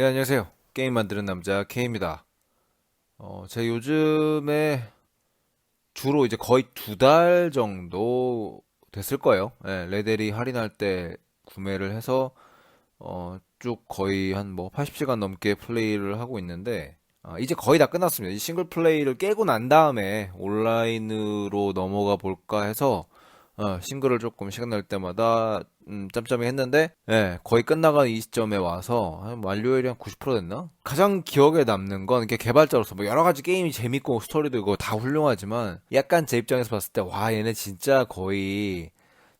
네, 안녕하세요. 게임 만드는 남자 K입니다. 어, 제가 요즘에 주로 이제 거의 두 달 정도 됐을 거예요. 예, 레데리 할인할 때 구매를 해서 어, 쭉 거의 한 뭐 80시간 넘게 플레이를 하고 있는데 아, 이제 거의 다 끝났습니다. 이 싱글 플레이를 깨고 난 다음에 온라인으로 넘어가 볼까 해서 어, 싱글을 조금 시간 날 때마다 음, 짬짬이 했는데 예, 거의 끝나간 이 시점에 와서 한 완료율이 한 90% 됐나? 가장 기억에 남는 건 이게 개발자로서 뭐 여러 가지 게임이 재밌고 스토리도 이거 다 훌륭하지만 약간 제 입장에서 봤을 때 와 얘네 진짜 거의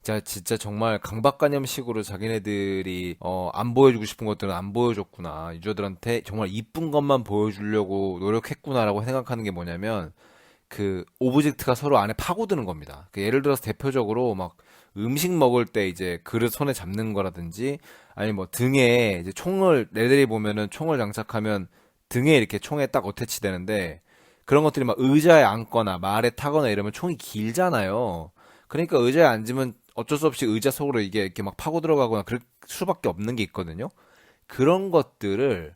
진짜 진짜 정말 강박관념식으로 자기네들이 어, 안 보여주고 싶은 것들은 안 보여줬구나 유저들한테 정말 이쁜 것만 보여주려고 노력했구나라고 생각하는 게 뭐냐면 그 오브젝트가 서로 안에 파고드는 겁니다. 그 예를 들어서 대표적으로 막 음식 먹을 때 이제 그릇 손에 잡는 거라든지 아니 뭐 등에 이제 총을 레벨이 보면은 총을 장착하면 등에 이렇게 총에 딱 어태치 되는데 그런 것들이 막 의자에 앉거나 말에 타거나 이러면 총이 길잖아요. 그러니까 의자에 앉으면 어쩔 수 없이 의자 속으로 이게 이렇게 막 파고 들어가거나 그럴 수밖에 없는 게 있거든요. 그런 것들을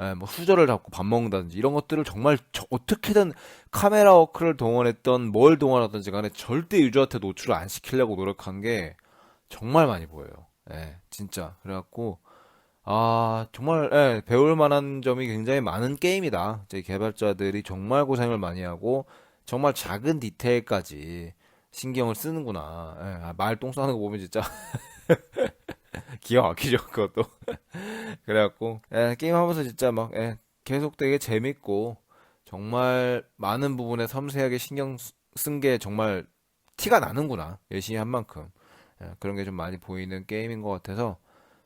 예, 뭐 수저를 잡고 밥 먹는다든지 이런 것들을 정말 저- 어떻게든 카메라 워크를 동원했던 뭘 동원하든지 간에 절대 유저한테 노출을 안 시키려고 노력한 게 정말 많이 보여요. 예, 진짜. 그래갖고 아 정말 예, 배울 만한 점이 굉장히 많은 게임이다. 제 개발자들이 정말 고생을 많이 하고 정말 작은 디테일까지 신경을 쓰는구나. 예, 아, 말똥 싸는 거 보면 진짜 기가 막히죠, 그것도. 그래갖고 예, 게임하면서 진짜 막 예, 계속 되게 재밌고 정말 많은 부분에 섬세하게 신경 쓴 게 정말 티가 나는구나 열심히 한 만큼. 예, 그런 게 좀 많이 보이는 게임인 것 같아서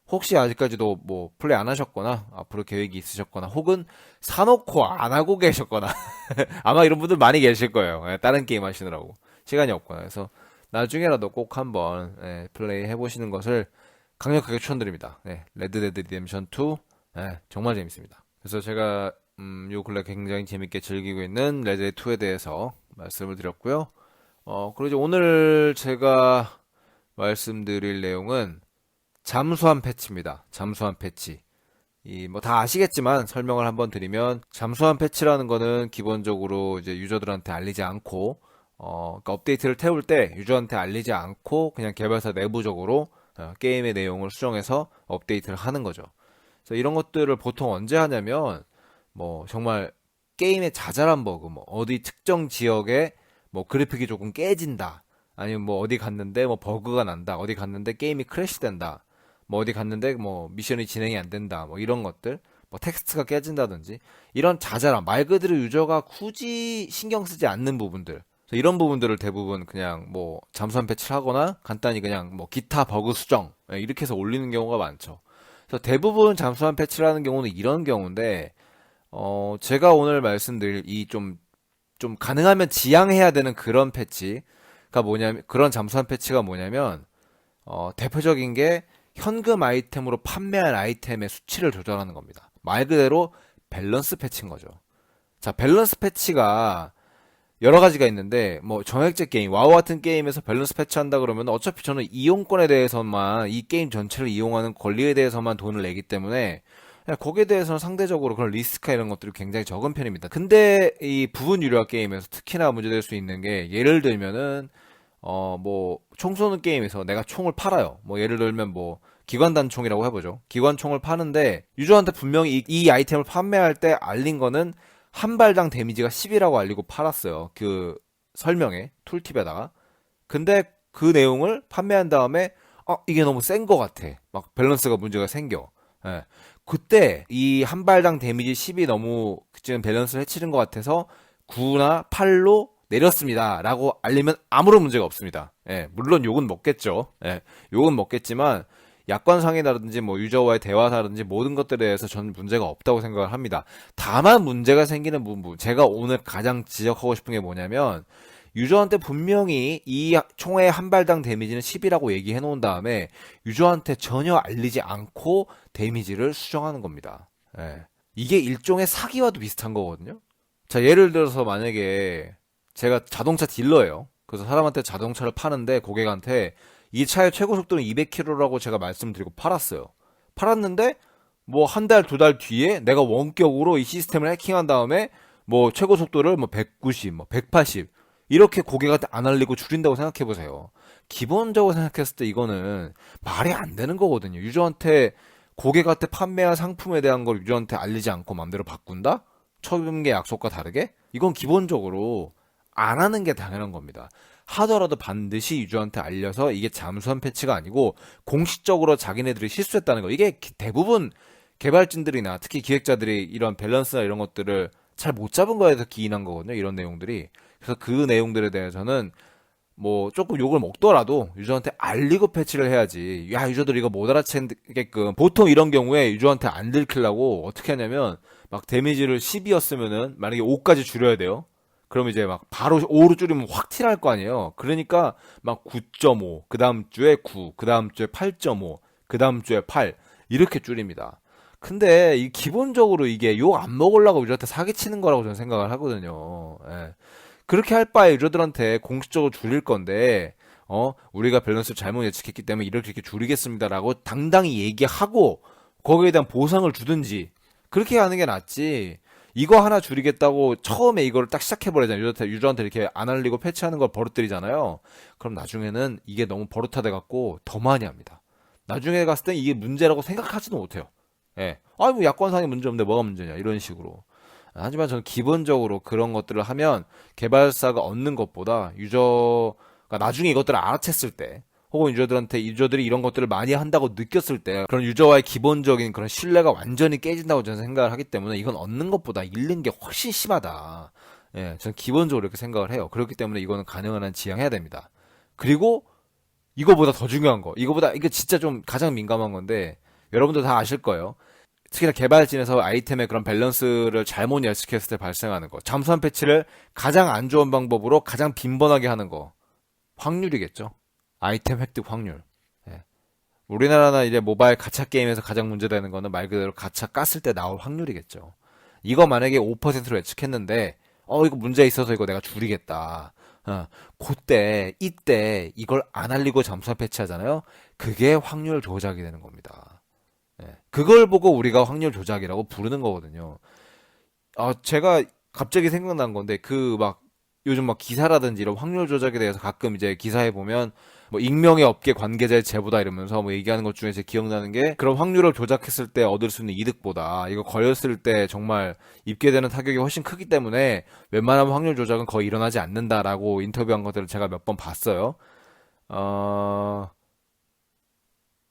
혹시 아직까지도 뭐 플레이 안 하셨거나 앞으로 계획이 있으셨거나 혹은 사놓고 안 하고 계셨거나 아마 이런 분들 많이 계실 거예요. 예, 다른 게임 하시느라고. 시간이 없거나. 그래서 나중에라도 꼭 한번 예, 플레이 해보시는 것을 강력하게 추천드립니다. 네, 레드 데드 리뎀션 2 네, 정말 재밌습니다. 그래서 제가 음, 요 근래 굉장히 재밌게 즐기고 있는 레드데드 2에 대해서 말씀을 드렸고요. 어, 그리고 이제 오늘 제가 말씀드릴 내용은 잠수함 패치입니다. 잠수함 패치. 이 뭐 다 아시겠지만 설명을 한번 드리면 잠수함 패치라는 거는 기본적으로 이제 유저들한테 알리지 않고 어, 그러니까 업데이트를 태울 때 유저한테 알리지 않고 그냥 개발사 내부적으로 어, 게임의 내용을 수정해서 업데이트를 하는 거죠. 그래서 이런 것들을 보통 언제 하냐면 뭐 정말 게임의 자잘한 버그 뭐 어디 특정 지역에 뭐 그래픽이 조금 깨진다. 아니면 뭐 어디 갔는데 뭐 버그가 난다. 어디 갔는데 게임이 크래시된다. 뭐 어디 갔는데 뭐 미션이 진행이 안 된다. 뭐 이런 것들. 뭐 텍스트가 깨진다든지 이런 자잘한 말 그대로 유저가 굳이 신경 쓰지 않는 부분들 이런 부분들을 대부분 그냥 뭐 잠수함 패치를 하거나 간단히 그냥 뭐 기타 버그 수정 예, 이렇게 해서 올리는 경우가 많죠. 그래서 대부분 잠수함 패치를 하는 경우는 이런 경우인데 어 제가 오늘 말씀드릴 이좀좀 가능하면 지양해야 되는 그런 패치가 뭐냐면 그런 잠수함 패치가 뭐냐면 어 대표적인 게 현금 아이템으로 판매한 아이템의 수치를 조절하는 겁니다. 말 그대로 밸런스 패치인 거죠. 자, 밸런스 패치가 여러 가지가 있는데 뭐 정액제 게임 와우 같은 게임에서 밸런스 패치한다 그러면 어차피 저는 이용권에 대해서만 이 게임 전체를 이용하는 권리에 대해서만 돈을 내기 때문에 거기에 대해서는 상대적으로 그런 리스크나 이런 것들이 굉장히 적은 편입니다. 근데 이 부분 유료 게임에서 특히나 문제될 수 있는 게 예를 들면은 어 뭐 총 쏘는 게임에서 내가 총을 팔아요. 뭐 예를 들면 뭐 기관단 총이라고 해보죠. 기관총을 파는데 유저한테 분명히 이, 이 아이템을 판매할 때 알린 거는 한 발당 데미지가 10이라고 알리고 팔았어요. 그 설명에 툴팁에다가. 근데 그 내용을 판매한 다음에 어 이게 너무 센거 같아. 막 밸런스가 문제가 생겨. 예. 그때 이 한 발당 데미지 10이 너무 지금 밸런스를 해치는 것 같아서 9나 8로 내렸습니다. 라고 알리면 아무런 문제가 없습니다. 예, 물론 욕은 먹겠죠. 예, 욕은 먹겠지만 약관상이라든지 뭐 유저와의 대화라든지 모든 것들에 대해서 저는 문제가 없다고 생각을 합니다. 다만 문제가 생기는 부분, 제가 오늘 가장 지적하고 싶은 게 뭐냐면 유저한테 분명히 이 총의 한 발당 데미지는 10이라고 얘기해 놓은 다음에 유저한테 전혀 알리지 않고 데미지를 수정하는 겁니다. 예. 이게 일종의 사기와도 비슷한 거거든요. 자, 예를 들어서 만약에 제가 자동차 딜러예요. 그래서 사람한테 자동차를 파는데 고객한테 이 차의 최고 속도는 200km라고 제가 말씀드리고 팔았어요. 팔았는데 뭐 한 달, 두달 뒤에 내가 원격으로 이 시스템을 해킹한 다음에 뭐 최고 속도를 뭐 190, 뭐 180 이렇게 고객한테 안 알리고 줄인다고 생각해 보세요. 기본적으로 생각했을 때 이거는 말이 안 되는 거거든요. 유저한테 고객한테 판매한 상품에 대한 걸 유저한테 알리지 않고 맘대로 바꾼다? 처음의 약속과 다르게? 이건 기본적으로 안 하는 게 당연한 겁니다. 하더라도 반드시 유저한테 알려서 이게 잠수한 패치가 아니고 공식적으로 자기네들이 실수했다는 거. 이게 기- 대부분 개발진들이나 특히 기획자들이 이런 밸런스나 이런 것들을 잘 못 잡은 거에서 기인한 거거든요. 이런 내용들이. 그래서 그 내용들에 대해서는 뭐 조금 욕을 먹더라도 유저한테 알리고 패치를 해야지. 야, 유저들 이거 못 알아채게끔. 보통 이런 경우에 유저한테 안 들키려고 어떻게 하냐면 막 데미지를 10이었으면은 만약에 5까지 줄여야 돼요. 그럼 이제 막 바로 5로 줄이면 확 티날 거 아니에요. 그러니까 막 9.5, 그 다음 주에 9, 그 다음 주에 8.5, 그 다음 주에 8 이렇게 줄입니다. 근데 이 기본적으로 이게 욕 안 먹으려고 유저한테 사기치는 거라고 저는 생각을 하거든요. 예. 그렇게 할 바에 유저들한테 공식적으로 줄일 건데 어 우리가 밸런스를 잘못 예측했기 때문에 이렇게 이렇게 줄이겠습니다라고 당당히 얘기하고 거기에 대한 보상을 주든지 그렇게 하는 게 낫지. 이거 하나 줄이겠다고 처음에 이거를 딱 시작해버리잖아요. 유저한테, 유저한테 이렇게 안 알리고 패치하는 걸 버릇들이잖아요. 그럼 나중에는 이게 너무 버릇화돼 갖고 더 많이 합니다. 나중에 갔을 땐 이게 문제라고 생각하지도 못해요. 예. 아이, 뭐, 약관상의 문제 없는데 뭐가 문제냐. 이런 식으로. 하지만 저는 기본적으로 그런 것들을 하면 개발사가 얻는 것보다 유저가 나중에 이것들을 알아챘을 때, 혹은 유저들한테 유저들이 이런 것들을 많이 한다고 느꼈을 때, 그런 유저와의 기본적인 그런 신뢰가 완전히 깨진다고 저는 생각을 하기 때문에 이건 얻는 것보다 잃는 게 훨씬 심하다. 예, 저는 기본적으로 이렇게 생각을 해요. 그렇기 때문에 이거는 가능한 한 지양해야 됩니다. 그리고 이거보다 더 중요한 거, 이거보다, 이거 진짜 좀 가장 민감한 건데, 여러분도 다 아실 거예요. 특히나 개발진에서 아이템의 그런 밸런스를 잘못 예측했을 때 발생하는 거. 잠수함 패치를 가장 안 좋은 방법으로 가장 빈번하게 하는 거. 확률이겠죠. 아이템 획득 확률. 예. 우리나라나 이제 모바일 가챠 게임에서 가장 문제되는 거는 말 그대로 가챠 깠을 때 나올 확률이겠죠. 이거 만약에 5%로 예측했는데, 어, 이거 문제 있어서 이거 내가 줄이겠다. 어, 그때, 이때 이걸 안 알리고 잠수함 패치하잖아요. 그게 확률 조작이 되는 겁니다. 예. 그걸 보고 우리가 확률 조작이라고 부르는 거거든요. 아, 제가 갑자기 생각난 건데, 그 막, 요즘 막 기사라든지 이런 확률 조작에 대해서 가끔 이제 기사에 보면, 뭐, 익명의 업계 관계자의 제보다 이러면서 뭐 얘기하는 것 중에 제 기억나는 게, 그런 확률을 조작했을 때 얻을 수 있는 이득보다, 이거 걸렸을 때 정말 입게 되는 타격이 훨씬 크기 때문에, 웬만하면 확률 조작은 거의 일어나지 않는다라고 인터뷰한 것들을 제가 몇 번 봤어요. 어,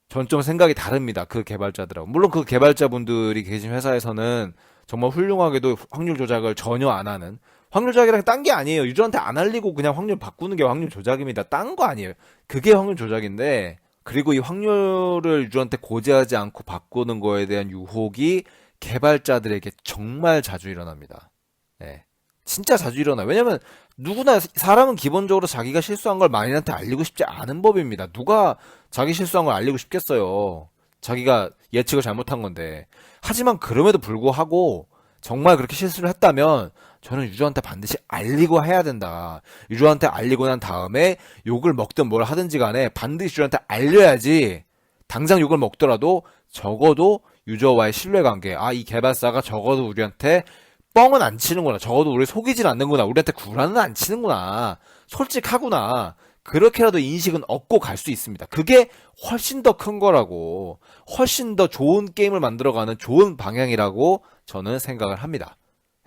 전 좀 생각이 다릅니다. 그 개발자들하고. 물론 그 개발자분들이 계신 회사에서는 정말 훌륭하게도 확률 조작을 전혀 안 하는 확률 조작이랑 딴 게 아니에요. 유저한테 안 알리고 그냥 확률 바꾸는 게 확률 조작입니다. 딴 거 아니에요. 그게 확률 조작인데 그리고 이 확률을 유저한테 고지하지 않고 바꾸는 거에 대한 유혹이 개발자들에게 정말 자주 일어납니다. 예. 진짜 자주 일어나요. 왜냐면 누구나 사람은 기본적으로 자기가 실수한 걸 만인한테 알리고 싶지 않은 법입니다. 누가 자기 실수한 걸 알리고 싶겠어요. 자기가 예측을 잘못한 건데. 하지만 그럼에도 불구하고 정말 그렇게 실수를 했다면 저는 유저한테 반드시 알리고 해야 된다. 유저한테 알리고 난 다음에 욕을 먹든 뭘 하든지 간에 반드시 유저한테 알려야지. 당장 욕을 먹더라도 적어도 유저와의 신뢰관계. 아, 이 개발사가 적어도 우리한테 뻥은 안 치는구나. 적어도 우리 속이진 않는구나. 우리한테 구라는 안 치는구나. 솔직하구나. 그렇게라도 인식은 얻고 갈 수 있습니다. 그게 훨씬 더 큰 거라고. 훨씬 더 좋은 게임을 만들어가는 좋은 방향이라고 저는 생각을 합니다.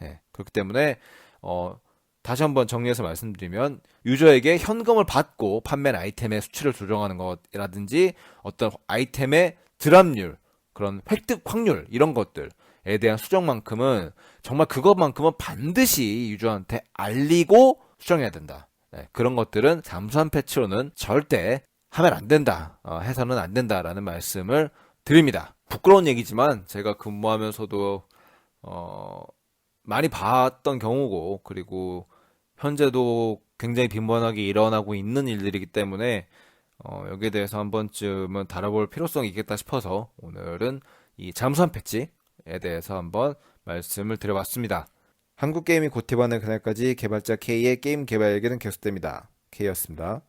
예, 그렇기 때문에, 어, 다시 한번 정리해서 말씀드리면, 유저에게 현금을 받고 판매한 아이템의 수치를 조정하는 것이라든지, 어떤 아이템의 드랍률, 그런 획득 확률, 이런 것들 에 대한 수정만큼은 정말 그것만큼은 반드시 유저한테 알리고 수정해야 된다. 네, 그런 것들은 잠수함 패치로는 절대 하면 안 된다. 어, 해서는 안 된다라는 말씀을 드립니다. 부끄러운 얘기지만 제가 근무하면서도 어, 많이 봤던 경우고 그리고 현재도 굉장히 빈번하게 일어나고 있는 일들이기 때문에 어, 여기에 대해서 한 번쯤은 다뤄볼 필요성이 있겠다 싶어서 오늘은 이 잠수함 패치에 대해서 한번 말씀을 드려봤습니다. 한국 게임이 고티바는 그날까지 개발자 K의 게임 개발 얘기는 계속됩니다. K였습니다.